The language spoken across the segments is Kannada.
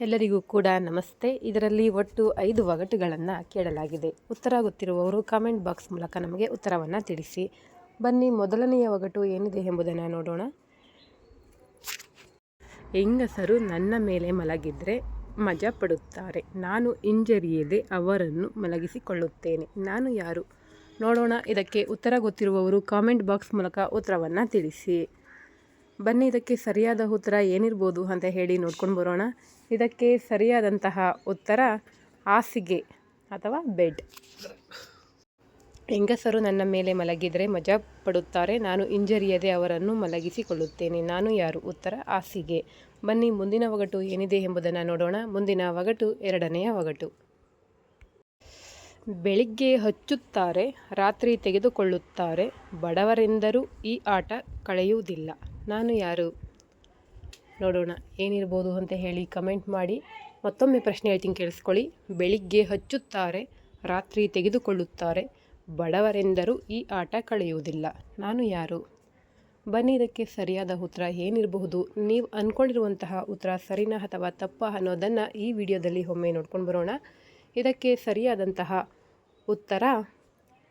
ಎಲ್ಲರಿಗೂ ಕೂಡ ನಮಸ್ತೆ. ಇದರಲ್ಲಿ ಒಟ್ಟು ಐದು ಒಗಟುಗಳನ್ನು ಕೇಳಲಾಗಿದೆ. ಉತ್ತರ ಗೊತ್ತಿರುವವರು ಕಾಮೆಂಟ್ ಬಾಕ್ಸ್ ಮೂಲಕ ನಮಗೆ ಉತ್ತರವನ್ನು ತಿಳಿಸಿ. ಬನ್ನಿ, ಮೊದಲನೆಯ ಒಗಟು ಏನಿದೆ ಎಂಬುದನ್ನು ನೋಡೋಣ. ಹೆಂಗಸರು ನನ್ನ ಮೇಲೆ ಮಲಗಿದರೆ ಮಜಾ ಪಡುತ್ತಾರೆ. ನಾನು ಹಿಂಜರಿಯದೆ ಅವರನ್ನು ಮಲಗಿಸಿಕೊಳ್ಳುತ್ತೇನೆ. ನಾನು ಯಾರು? ನೋಡೋಣ. ಇದಕ್ಕೆ ಉತ್ತರ ಗೊತ್ತಿರುವವರು ಕಾಮೆಂಟ್ ಬಾಕ್ಸ್ ಮೂಲಕ ಉತ್ತರವನ್ನು ತಿಳಿಸಿ. ಬನ್ನಿ, ಇದಕ್ಕೆ ಸರಿಯಾದ ಉತ್ತರ ಏನಿರ್ಬೋದು ಅಂತ ಹೇಳಿ ನೋಡ್ಕೊಂಡು ಬರೋಣ. ಇದಕ್ಕೆ ಸರಿಯಾದಂತಹ ಉತ್ತರ ಹಾಸಿಗೆ ಅಥವಾ ಬೆಡ್. ಹೆಂಗಸರು ನನ್ನ ಮೇಲೆ ಮಲಗಿದರೆ ಮಜಾ ಪಡುತ್ತಾರೆ. ನಾನು ಹಿಂಜರಿಯದೆ ಅವರನ್ನು ಮಲಗಿಸಿಕೊಳ್ಳುತ್ತೇನೆ. ನಾನು ಯಾರು? ಉತ್ತರ ಹಾಸಿಗೆ. ಬನ್ನಿ, ಮುಂದಿನ ಒಗಟು ಏನಿದೆ ಎಂಬುದನ್ನು ನೋಡೋಣ. ಮುಂದಿನ ಒಗಟು ಎರಡನೆಯ ಒಗಟು. ಬೆಳಿಗ್ಗೆ ಹಚ್ಚುತ್ತಾರೆ, ರಾತ್ರಿ ತೆಗೆದುಕೊಳ್ಳುತ್ತಾರೆ. ಬಡವರೆಂದರೂ ಈ ಆಟ ಕಳೆಯುವುದಿಲ್ಲ. ನಾನು ಯಾರು? ನೋಡೋಣ, ಏನಿರ್ಬೋದು ಅಂತ ಹೇಳಿ ಕಮೆಂಟ್ ಮಾಡಿ. ಮತ್ತೊಮ್ಮೆ ಪ್ರಶ್ನೆ ಹೇಳ್ತೀನಿ ಕೇಳಿಸ್ಕೊಳ್ಳಿ. ಬೆಳಿಗ್ಗೆ ಹಚ್ಚುತ್ತಾರೆ, ರಾತ್ರಿ ತೆಗೆದುಕೊಳ್ಳುತ್ತಾರೆ. ಬಡವರೆಂದರೂ ಈ ಆಟ ಕಳೆಯುವುದಿಲ್ಲ. ನಾನು ಯಾರು? ಬನ್ನಿ, ಇದಕ್ಕೆ ಸರಿಯಾದ ಉತ್ತರ ಏನಿರಬಹುದು. ನೀವು ಅಂದ್ಕೊಂಡಿರುವಂತಹ ಉತ್ತರ ಸರಿನಾ ಅಥವಾ ತಪ್ಪ ಅನ್ನೋದನ್ನು ಈ ವಿಡಿಯೋದಲ್ಲಿ ಒಮ್ಮೆ ನೋಡ್ಕೊಂಡು ಬರೋಣ. ಇದಕ್ಕೆ ಸರಿಯಾದಂತಹ ಉತ್ತರ,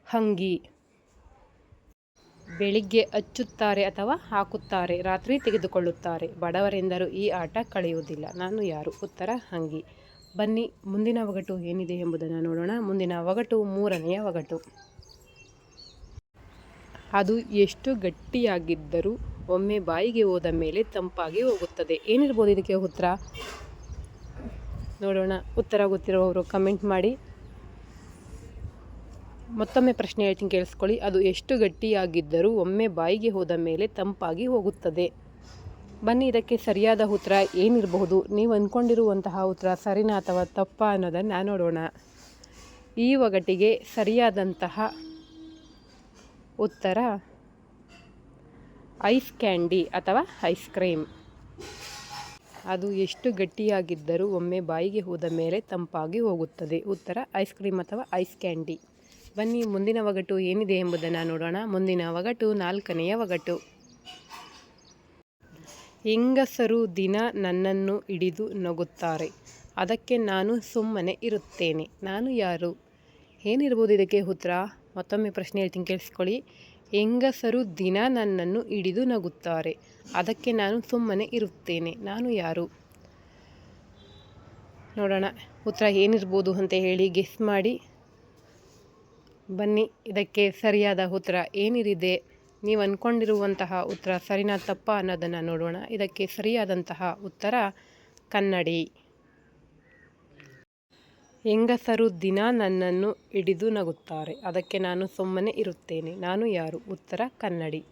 ಹಂಗಿ. ಬೆಳಿಗ್ಗೆ ಹಚ್ಚುತ್ತಾರೆ ಅಥವಾ ಹಾಕುತ್ತಾರೆ, ರಾತ್ರಿ ತೆಗೆದುಕೊಳ್ಳುತ್ತಾರೆ. ಬಡವರೆಂದರೂ ಈ ಆಟ ಕಳೆಯುವುದಿಲ್ಲ. ನಾನು ಯಾರು? ಉತ್ತರ, ಹಂಗಿ. ಬನ್ನಿ, ಮುಂದಿನ ಒಗಟು ಏನಿದೆ ಎಂಬುದನ್ನು ನೋಡೋಣ. ಮುಂದಿನ ಒಗಟು ಮೂರನೆಯ ಒಗಟು ಅದು ಎಷ್ಟು ಗಟ್ಟಿಯಾಗಿದ್ದರೂ ಒಮ್ಮೆ ಬಾಯಿಗೆ ಹೋದ ಮೇಲೆ ತಂಪಾಗಿ ಹೋಗುತ್ತದೆ. ಏನಿರ್ಬೋದು ಇದಕ್ಕೆ ಉತ್ತರ? ನೋಡೋಣ. ಉತ್ತರ ಗೊತ್ತಿರುವವರು ಕಮೆಂಟ್ ಮಾಡಿ. ಮತ್ತೊಮ್ಮೆ ಪ್ರಶ್ನೆ ಹೇಳ್ತೀನಿ, ಕೇಳಿಸ್ಕೊಳ್ಳಿ. ಅದು ಎಷ್ಟು ಗಟ್ಟಿಯಾಗಿದ್ದರೂ ಒಮ್ಮೆ ಬಾಯಿಗೆ ಹೋದ ಮೇಲೆ ತಂಪಾಗಿ ಹೋಗುತ್ತದೆ. ಬನ್ನಿ, ಇದಕ್ಕೆ ಸರಿಯಾದ ಉತ್ತರ ಏನಿರಬಹುದು? ನೀವು ಅಂದ್ಕೊಂಡಿರುವಂತಹ ಉತ್ತರ ಸರಿನಾ ಅಥವಾ ತಪ್ಪ ಅನ್ನೋದನ್ನು ನೋಡೋಣ. ಈ ಒಗಟಿಗೆ ಸರಿಯಾದಂತಹ ಉತ್ತರ ಐಸ್ ಕ್ಯಾಂಡಿ ಅಥವಾ ಐಸ್ ಕ್ರೀಮ್. ಅದು ಎಷ್ಟು ಗಟ್ಟಿಯಾಗಿದ್ದರೂ ಒಮ್ಮೆ ಬಾಯಿಗೆ ಹೋದ ಮೇಲೆ ತಂಪಾಗಿ ಹೋಗುತ್ತದೆ. ಉತ್ತರ ಐಸ್ ಕ್ರೀಮ್ ಅಥವಾ ಐಸ್ ಕ್ಯಾಂಡಿ. ಬನ್ನಿ, ಮುಂದಿನ ಒಗಟು ಏನಿದೆ ಎಂಬುದನ್ನು ನೋಡೋಣ. ಮುಂದಿನ ಒಗಟು ನಾಲ್ಕನೆಯ ಒಗಟು. ಹೆಂಗಸರು ದಿನ ನನ್ನನ್ನು ಹಿಡಿದು ನಗುತ್ತಾರೆ. ಅದಕ್ಕೆ ನಾನು ಸುಮ್ಮನೆ ಇರುತ್ತೇನೆ. ನಾನು ಯಾರು? ಏನಿರ್ಬೋದು ಇದಕ್ಕೆ ಉತ್ತರ? ಮತ್ತೊಮ್ಮೆ ಪ್ರಶ್ನೆ ಹೇಳ್ತೀನಿ, ಕೇಳಿಸ್ಕೊಳ್ಳಿ. ಹೆಂಗಸರು ದಿನ ನನ್ನನ್ನು ಹಿಡಿದು ನಗುತ್ತಾರೆ. ಅದಕ್ಕೆ ನಾನು ಸುಮ್ಮನೆ ಇರುತ್ತೇನೆ. ನಾನು ಯಾರು? ನೋಡೋಣ. ಉತ್ತರ ಏನಿರ್ಬೋದು ಅಂತ ಹೇಳಿ ಗೆಸ್ ಮಾಡಿ. ಬನ್ನಿ, ಇದಕ್ಕೆ ಸರಿಯಾದ ಉತ್ತರ ಏನಿರಿದೆ ನೀವು ಅಂದ್ಕೊಂಡಿರುವಂತಹ ಉತ್ತರ ಸರಿನಾ ತಪ್ಪ ಅನ್ನೋದನ್ನು ನೋಡೋಣ. ಇದಕ್ಕೆ ಸರಿಯಾದಂತಹ ಉತ್ತರ ಕನ್ನಡಿ. ಹೆಂಗಸರು ದಿನ ನನ್ನನ್ನು ಹಿಡಿದು ನಗುತ್ತಾರೆ. ಅದಕ್ಕೆ ನಾನು ಸುಮ್ಮನೆ ಇರುತ್ತೇನೆ. ನಾನು ಯಾರು? ಉತ್ತರ ಕನ್ನಡಿ.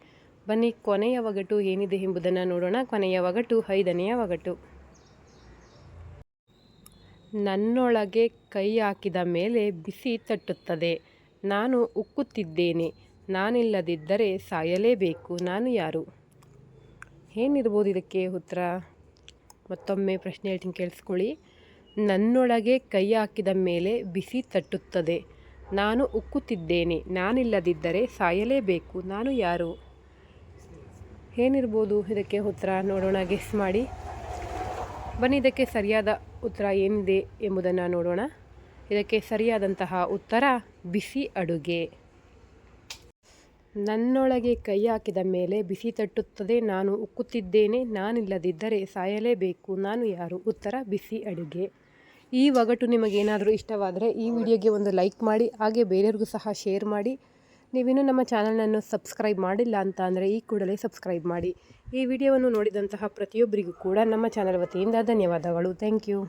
ಬನ್ನಿ, ಕೊನೆಯ ಒಗಟು ಏನಿದೆ ಎಂಬುದನ್ನು ನೋಡೋಣ. ಕೊನೆಯ ಒಗಟು, ಐದನೆಯ ಒಗಟು. ನನ್ನೊಳಗೆ ಕೈ ಹಾಕಿದ ಮೇಲೆ ಬಿಸಿ ತಟ್ಟುತ್ತದೆ. ನಾನು ಉಕ್ಕುತ್ತಿದ್ದೇನೆ. ನಾನಿಲ್ಲದಿದ್ದರೆ ಸಾಯಲೇಬೇಕು. ನಾನು ಯಾರು? ಏನಿರ್ಬೋದು ಇದಕ್ಕೆ ಉತ್ತರ? ಮತ್ತೊಮ್ಮೆ ಪ್ರಶ್ನೆ ಹೇಳ್ತೀನಿ, ಕೇಳಿಸ್ಕೊಳ್ಳಿ. ನನ್ನೊಳಗೆ ಕೈ ಹಾಕಿದ ಮೇಲೆ ಬಿಸಿ ತಟ್ಟುತ್ತದೆ. ನಾನು ಉಕ್ಕುತ್ತಿದ್ದೇನೆ. ನಾನಿಲ್ಲದಿದ್ದರೆ ಸಾಯಲೇಬೇಕು. ನಾನು ಯಾರು? ಏನಿರ್ಬೋದು ಇದಕ್ಕೆ ಉತ್ತರ? ನೋಡೋಣ, ಗೆಸ್ ಮಾಡಿ. ಬನ್ನಿ, ಇದಕ್ಕೆ ಸರಿಯಾದ ಉತ್ತರ ಏನಿದೆ ಎಂಬುದನ್ನು ನೋಡೋಣ. ಇದಕ್ಕೆ ಸರಿಯಾದಂತಹ ಉತ್ತರ, ಬಿಸಿ ಅಡುಗೆ. ನನ್ನೊಳಗೆ ಕೈ ಹಾಕಿದ ಮೇಲೆ ಬಿಸಿ ತಟ್ಟುತ್ತದೆ, ನಾನು ಉಕ್ಕುತ್ತಿದ್ದೇನೆ, ನಾನಿಲ್ಲದಿದ್ದರೆ ಸಾಯಲೇಬೇಕು, ನಾನು ಯಾರು? ಉತ್ತರ, ಬಿಸಿ ಅಡುಗೆ. ಈ ಒಗಟು ನಿಮಗೇನಾದರೂ ಇಷ್ಟವಾದರೆ ಈ ವಿಡಿಯೋಗೆ ಒಂದು ಲೈಕ್ ಮಾಡಿ, ಹಾಗೆ ಬೇರೆಯವ್ರಿಗೂ ಸಹ ಶೇರ್ ಮಾಡಿ. ನೀವಿನ್ನೂ ನಮ್ಮ ಚಾನಲನ್ನು ಸಬ್ಸ್ಕ್ರೈಬ್ ಮಾಡಿಲ್ಲ ಅಂತ ಅಂದರೆ ಈ ಕೂಡಲೇ ಸಬ್ಸ್ಕ್ರೈಬ್ ಮಾಡಿ. ಈ ವಿಡಿಯೋವನ್ನು ನೋಡಿದಂತಹ ಪ್ರತಿಯೊಬ್ಬರಿಗೂ ಕೂಡ ನಮ್ಮ ಚಾನಲ್ ವತಿಯಿಂದ ಧನ್ಯವಾದಗಳು. Thank you.